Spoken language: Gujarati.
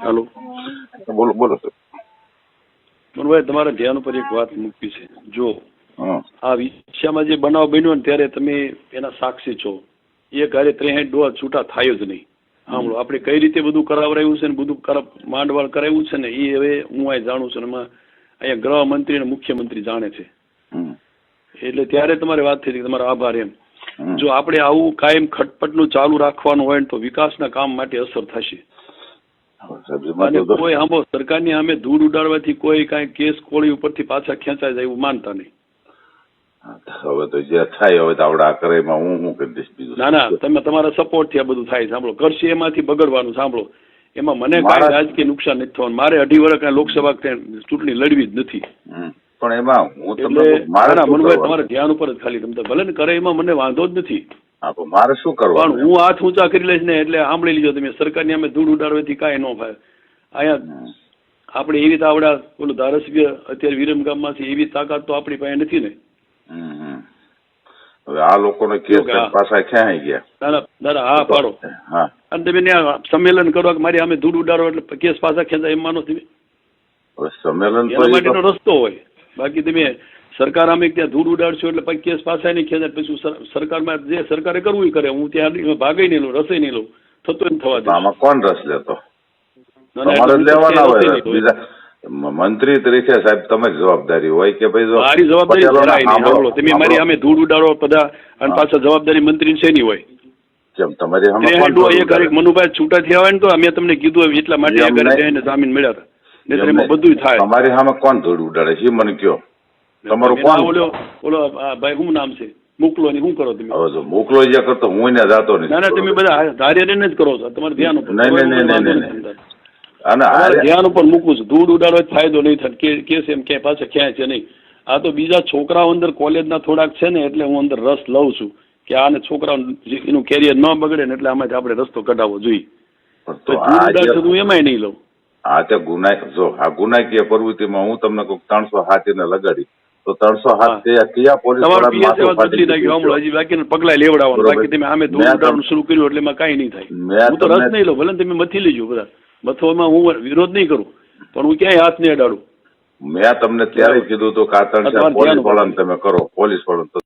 હાલો. બોલો બોલો સર. મનભાઈ તમારા ધ્યાન ઉપર એક વાત મૂકી છે. જો આ વિષયમાં જે બનાવ બન્યો ને ત્યારે તમે એના સાક્ષી છો. એ ઘરે ત્રેસઠ ડોઝ છૂટા થાય જ નહીં. સાંભળો આપણે કઈ રીતે બધું કરાવરાયું છે ને બધું માંડવાળ કરાવ્યું છે ને એ હવે હું અહીં જાણું છું એમાં અહીંયા ગૃહમંત્રી અને મુખ્યમંત્રી જાણે છે. એટલે ત્યારે તમારે વાત થઈ હતી તમારો આભાર એમ. જો આપણે આવું કાયમ ખટપટનું ચાલુ રાખવાનું હોય ને તો વિકાસના કામ માટે અસર થશે. અને કોઈ આંબો સરકારની સામે ધૂળ ઉડાડવાથી કોઈ કાંઈ કેસ કોળી ઉપરથી પાછા ખેંચાય જાય એવું માનતા નહીં. હવે તો જે થાય હવે તો આવડે આ કરે એમાં હું હું કરી દઈશ બીજું? ના ના તમે તમારા સપોર્ટથી આ બધું થાય સાંભળો. કરશે એમાંથી બગડવાનું સાંભળો. એમાં મને કાંઈ રાજકીય નુકસાન નથી થવાનું. મારે અઢી વર્ષ કાંઈ લોકસભા ચૂંટણી લડવી જ નથી. પણ એમાં હું તમને મારા મનભાઈ? તમારા ધ્યાન ઉપર જ ખાલી તમે ભલે ને કરે એમાં મને વાંધો જ નથી. હા, મારે શું પણ હું હાથ ઊંચા કરી લઈશ ને એટલે સાંભળી લીજો તમે. સરકારની અમે ધૂળ ઉડાડવાથી કાંઈ ન થાય. અહીંયા આપણે એવી તો આવડા ઓલું ધારાસભ્ય અત્યારે વિરમગામમાંથી એવી તાકાત તો આપણી પાસે નથી ને. હવે આ લોકોને કેસ પાછા ક્યાં ગયા? દાદા હા પાડો. હા. અને તમે ત્યાં સંમેલન કરો કે મારી અમે ધૂળ ઉડાડો એટલે કેસ પાછા ખેંચાય એમ માનો તમે. સંમેલન એના માટેનો રસ્તો હોય. બાકી તમે સરકાર અમે ત્યાં ધૂળ ઉડાડશું એટલે પછી કેસ પાસે નહીં ખેંચાય પછી સરકારમાં જે સરકારે કરવું એ કરે. હું ત્યાં ભાગે નહીં લઉં રસે નહીં લઉં. થતો એમ થવા દે. આમાં કોણ રસ લેતો? લેવાના હોય નહીં. બીજા મંત્રી તરીકે સાહેબ તમે જવાબદારી હોય કે ભાઈ મારી જવાબદારી નહીં. તમે મારી અમે ધૂળ ઉડાડો બધા અને પાછા જવાબદારી મંત્રી શેની હોય. કેમ તમારી એક મનુભાઈ છૂટા થયા હોય ને તો અમે તમને કીધું એટલા માટે જામીન મળ્યા હતા. નહીં. બધું થાય. તમારી સામે કોણ ધૂળ ઉડાડે છે મને કયો. તમારું કોણ? ઓલો ઓલો ભાઈ શું નામ છે? મોકલો ને શું કરો તમે? હવે જો મોકલો જે કરતો હું એને જાતો નહીં ના ના તમે બધા ધાર્ય જ કરો છો. તમારે ધ્યાન ઉપર નહીં, નહીં, નહીં, ધ્યાન ઉપર મૂકવું છું. ધૂળ ઉડાડવા ફાયદો નહીં થાય. કે કેસ એમ ક્યાંય પાછા ક્યાંય છે નહીં. આ તો બીજા છોકરાઓ અંદર કોલેજના થોડાક છે ને એટલે હું અંદર રસ લઉં છું કે આને છોકરાઓ એનું કેરિયર ન બગડે ને એટલે આમાંથી આપણે રસ્તો કઢાવવો જોઈએ. તો હું એમાંય નહીં લઉં. આ તે ગુનાય જો આ ગુનાકીય પ્રવૃત્તિમાં હું તમને કોઈ ત્રણસો હાથ એને લગાડી. તો ત્રણસો હાથ તે અકિયા પોલીસ બદલી નાખ્યું હમણાં હજી બાકીના પગલા લેવડાવવાનું. બાકી તમે આમે ઉડાડવાનું શરૂ કર્યું એટલે એમાં કાંઈ નહીં થાય. હું તો રસ નહીં લઉં ભલે તમે મથી લેજો બધા. મથવામાં હું વિરોધ નહીં કરું. પણ હું ક્યાંય હાથ નહીં અડાડું. મેં તમને ત્યારે કીધું હતું કે આ ત્રણસો તમારે ધ્યાન પોલીસ વાળાને તમે કરો પોલીસ વાળાને તો